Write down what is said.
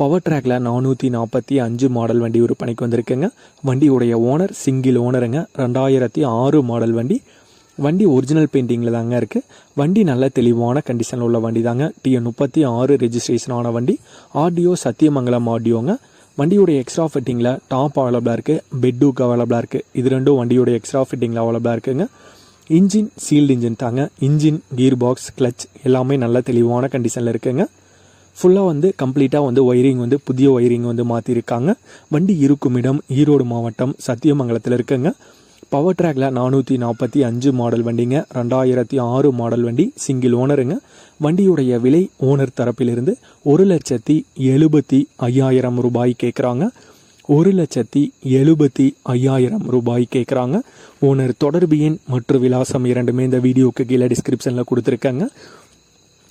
Power ட்ராக்ல நானூற்றி நாற்பத்தி அஞ்சு மாடல் வண்டி விற்பனைக்கு வந்திருக்குங்க. வண்டியுடைய ஓனர் சிங்கிள் ஓனருங்க ரெண்டாயிரத்தி ஆறு மாடல் வண்டி. வண்டி ஒரிஜினல் பெயிண்டிங்கில் தாங்க இருக்குது வண்டி நல்ல தெளிவான கண்டிஷனில் உள்ள வண்டி தாங்க டிஎன் முப்பத்தி ஆறு ரெஜிஸ்ட்ரேஷன் ஆன வண்டி. ஆடியோ சத்தியமங்கலம் ஆடியோங்க வண்டியுடைய எக்ஸ்ட்ரா ஃபிட்டிங்கில் டாப் அவைலபிளாக இருக்குது பெட்டூக் அவைலபிளாக இருக்குது இது ரெண்டும் வண்டியுடைய எக்ஸ்ட்ரா ஃபிட்டிங்கில் அவைலபிளாக இருக்குங்க. இன்ஜின் சீல்டு இன்ஜின் தாங்க. இன்ஜின் கீர் பாக்ஸ் கிளச் எல்லாமே நல்ல தெளிவான கண்டிஷனில் இருக்குங்க. ஃபுல்லாக வந்து கம்ப்ளீட்டாக வந்து ஒயரிங் வந்து புதிய ஒயரிங் வந்து மாற்றிருக்காங்க வண்டி இருக்கும் இடம் ஈரோடு மாவட்டம் சத்தியமங்கலத்தில் இருக்குங்க. பவர் ட்ராக்ல நானூற்றி நாற்பத்தி அஞ்சு மாடல் வண்டிங்க. ரெண்டாயிரத்தி ஆறு மாடல் வண்டி சிங்கிள் ஓனருங்க வண்டியுடைய விலை ஓனர் தரப்பிலிருந்து ஒரு லட்சத்தி எழுபத்தி ஐயாயிரம் ரூபாய் கேட்குறாங்க ஒரு லட்சத்தி எழுபத்தி ஐயாயிரம் ரூபாய் கேட்குறாங்க ஓனர் தொடர்பு எண் மற்றும் விலாசம் இரண்டுமே இந்த வீடியோக்கு கீழே டிஸ்கிரிப்ஷனில் கொடுத்துருக்காங்க.